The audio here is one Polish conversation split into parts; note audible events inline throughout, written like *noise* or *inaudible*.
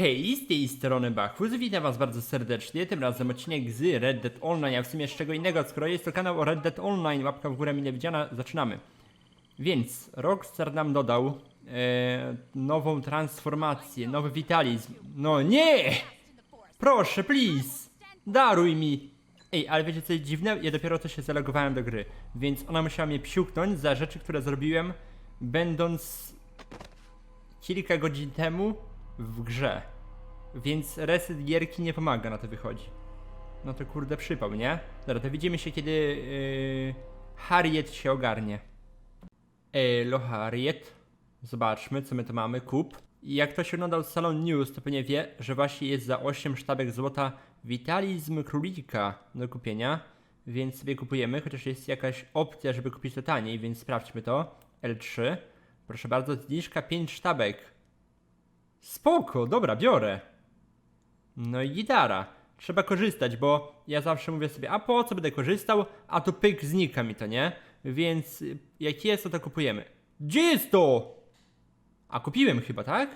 Hej, z tej strony Bachus, witam was bardzo serdecznie, tym razem odcinek z Red Dead Online, a w sumie z czego innego, skoro jest to kanał Red Dead Online, łapka w górę mile widziana, zaczynamy. Więc Rockstar nam dodał e, nową transformację, nowy witalizm. No nie! Proszę, please! Daruj mi! Ej, ale wiecie co jest dziwne? Ja dopiero co się zalogowałem do gry, więc ona musiała mnie psiuknąć za rzeczy, które zrobiłem, będąc kilka godzin temu w grze. Więc reset gierki nie pomaga, na to wychodzi. No to kurde przypał, nie? Dobra, to widzimy się kiedy yy, Harriet się ogarnie. Elo Harriet. Zobaczmy, co my tu mamy. Kup. I jak ktoś oglądał Salon News, to pewnie wie, że właśnie jest za 8 sztabek złota Witalizm Królika do kupienia. Więc sobie kupujemy, chociaż jest jakaś opcja, żeby kupić to taniej, więc sprawdźmy to. L3. Proszę bardzo, zniżka 5 sztabek. Spoko, dobra, biorę. No i gitara. Trzeba korzystać, bo ja zawsze mówię sobie, a po co będę korzystał, a tu pyk znika mi to, nie? Więc jak jest, to to kupujemy. Gdzie jest to? A kupiłem chyba, tak?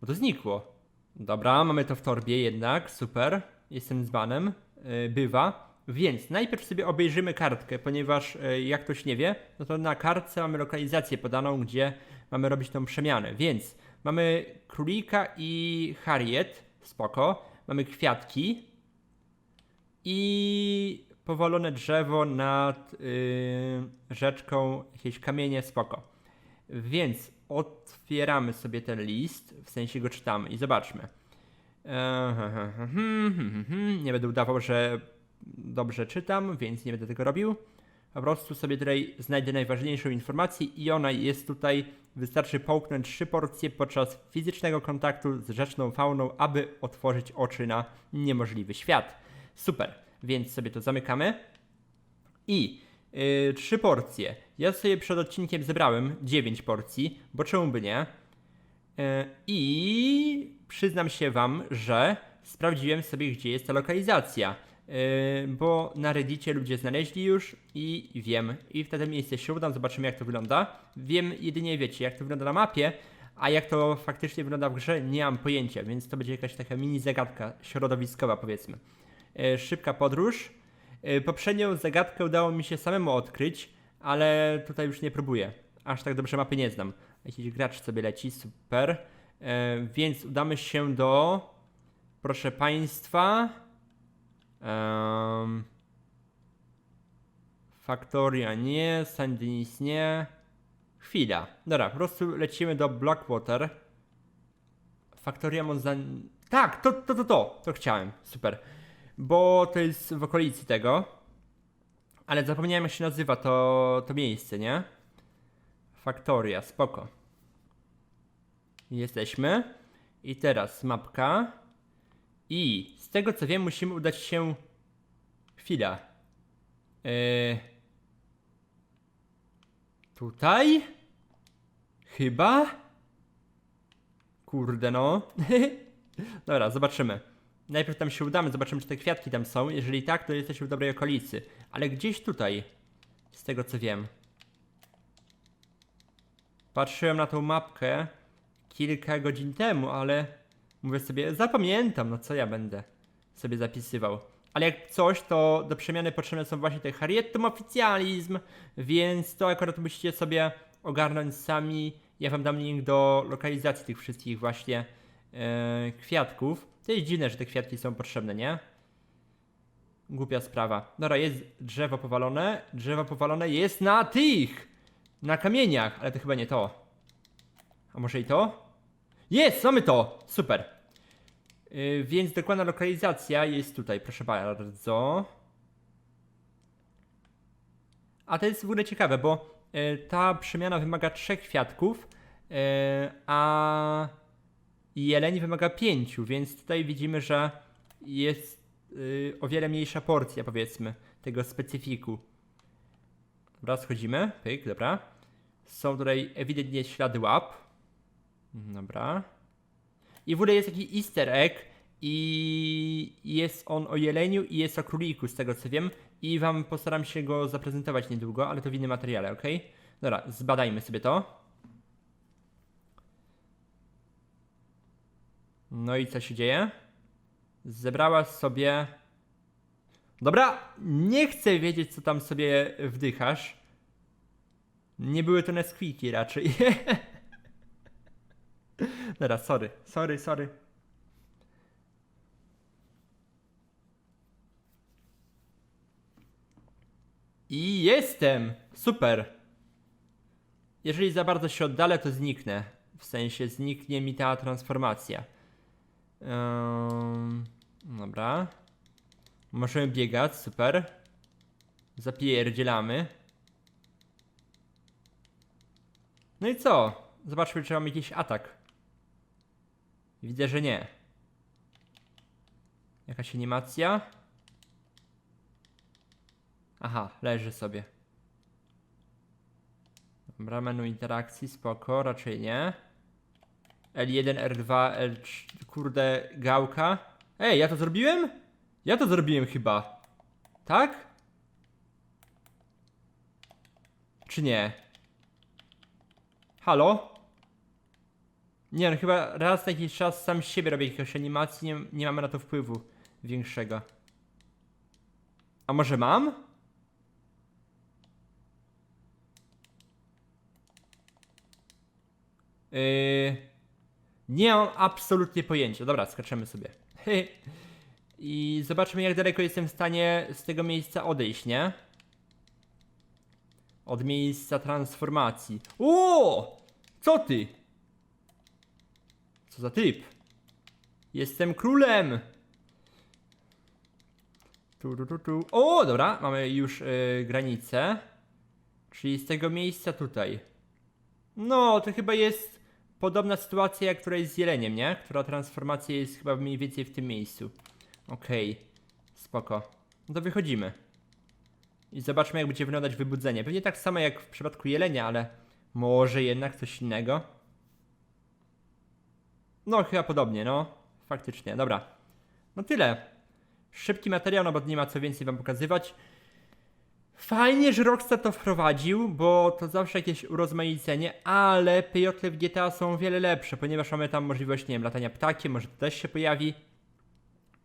Bo to znikło. Dobra, mamy to w torbie jednak, super. Jestem z banem, yy, bywa. Więc najpierw sobie obejrzymy kartkę, ponieważ yy, jak ktoś nie wie, no to na kartce mamy lokalizację podaną, gdzie mamy robić tą przemianę. Więc mamy królika i Harriet, spoko. Mamy kwiatki i powalone drzewo nad yy, rzeczką, jakieś kamienie, spoko. Więc otwieramy sobie ten list, w sensie go czytamy i zobaczmy. Eee. *laughs* Nie będę udawał, że dobrze czytam, więc nie będę tego robił. Po prostu sobie tutaj znajdę najważniejszą informację i ona jest tutaj. Wystarczy połknąć trzy porcje podczas fizycznego kontaktu z rzeczną fauną, aby otworzyć oczy na niemożliwy świat. Super, więc sobie to zamykamy. I yy, trzy porcje. Ja sobie przed odcinkiem zebrałem 9 porcji, bo czemu by nie? Yy, I przyznam się wam, że sprawdziłem sobie, gdzie jest ta lokalizacja. Yy, bo na Reddicie ludzie znaleźli już i wiem. I wtedy miejsce się udam, zobaczymy jak to wygląda. Wiem jedynie, wiecie, jak to wygląda na mapie, a jak to faktycznie wygląda w grze, nie mam pojęcia, więc to będzie jakaś taka mini zagadka środowiskowa, powiedzmy. Yy, szybka podróż. Yy, poprzednią zagadkę udało mi się samemu odkryć, ale tutaj już nie próbuję. Aż tak dobrze mapy nie znam. Jakiś gracz sobie leci, super. Więc udamy się do. Proszę Państwa. Um, Factoria nie, Saint nie. Chwila. Dobra, po prostu lecimy do Blackwater. Factoria Monzan... Tak, to, to, to, to, to chciałem. Super. Bo to jest w okolicy tego. Ale zapomniałem jak się nazywa to, to miejsce, nie? Factoria, spoko. Jesteśmy. I teraz mapka. I z tego co wiem, musimy udać się. Chwila. Yy... Tutaj? Chyba? Kurde no. *laughs* Dobra, zobaczymy. Najpierw tam się udamy, zobaczymy czy te kwiatki tam są. Jeżeli tak, to jesteśmy w dobrej okolicy. Ale gdzieś tutaj. Z tego co wiem. Patrzyłem na tą mapkę kilka godzin temu, ale mówię sobie, zapamiętam, no co ja będę sobie zapisywał. Ale jak coś, to do przemiany potrzebne są właśnie te Harriettum oficjalizm, więc to akurat musicie sobie ogarnąć sami. Ja wam dam link do lokalizacji tych wszystkich właśnie e, kwiatków. To jest dziwne, że te kwiatki są potrzebne, nie? Głupia sprawa. Dobra, jest drzewo powalone. Drzewo powalone jest na tych! Na kamieniach, ale to chyba nie to. A może i to? Jest, mamy to! Super. Yy, więc dokładna lokalizacja jest tutaj, proszę bardzo. A to jest w ogóle ciekawe, bo yy, ta przemiana wymaga trzech kwiatków, yy, a jeleń wymaga pięciu, więc tutaj widzimy, że jest o wiele mniejsza porcja, powiedzmy, tego specyfiku. Dobra, schodzimy. Pyk, dobra. Są tutaj ewidentnie ślady łap. Dobra. I w ogóle jest taki easter egg i jest on o jeleniu i jest o króliku, z tego co wiem. I wam postaram się go zaprezentować niedługo, ale to w innym materiale, ok? Dobra, zbadajmy sobie to. No i co się dzieje? Zebrała sobie. Dobra, nie chcę wiedzieć, co tam sobie wdychasz. Nie były to Nesquiki raczej. *laughs* Dobra, sorry, sorry, sorry. I jestem! Super! Jeżeli za bardzo się oddalę, to zniknę. W sensie zniknie mi ta transformacja. Ym, dobra. Możemy biegać, super. Zapierdzielamy. No i co? Zobaczmy, czy mam jakiś atak. Widzę, że nie. Jakaś animacja? Aha, leży sobie. Dobra, menu interakcji, spoko, raczej nie. L1, R2, L3, kurde, gałka. Ej, ja to zrobiłem? Ja to zrobiłem chyba. Tak? Czy nie? Halo? Nie, no chyba raz na jakiś czas sam siebie robię jakieś animacji, nie, nie mamy na to wpływu większego. A może mam? Yy, nie mam absolutnie pojęcia. Dobra, skaczemy sobie. *laughs* I zobaczmy, jak daleko jestem w stanie z tego miejsca odejść, nie? Od miejsca transformacji. O! Co ty? Co za typ? Jestem królem! Tu, tu, tu, tu. O, dobra, mamy już yy, granicę. Czyli z tego miejsca tutaj. No, to chyba jest podobna sytuacja jak któraś z jeleniem, nie? Która transformacja jest chyba mniej więcej w tym miejscu. Okej, spoko. No to wychodzimy. I zobaczmy, jak będzie wyglądać wybudzenie. Pewnie tak samo jak w przypadku jelenia, ale może jednak coś innego. No, chyba podobnie, no. Faktycznie, dobra. No tyle. Szybki materiał, no bo nie ma co więcej wam pokazywać. Fajnie, że Rockstar to wprowadził, bo to zawsze jakieś urozmaicenie, ale pejotle w GTA są o wiele lepsze, ponieważ mamy tam możliwość, nie wiem, latania ptakiem, może to też się pojawi.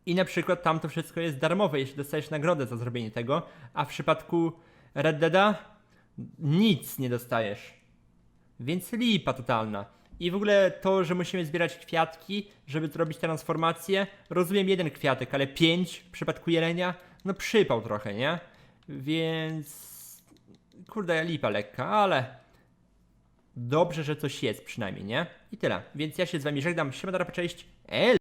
I na przykład tam to wszystko jest darmowe, jeśli dostajesz nagrodę za zrobienie tego, a w przypadku Red Deada nic nie dostajesz. Więc lipa totalna. I w ogóle to, że musimy zbierać kwiatki, żeby zrobić transformację, rozumiem jeden kwiatek, ale pięć w przypadku jelenia, no przypał trochę, nie? Więc kurde, lipa lekka, ale dobrze, że coś jest przynajmniej, nie? I tyle. Więc ja się z wami żegnam. Siema, cześć. El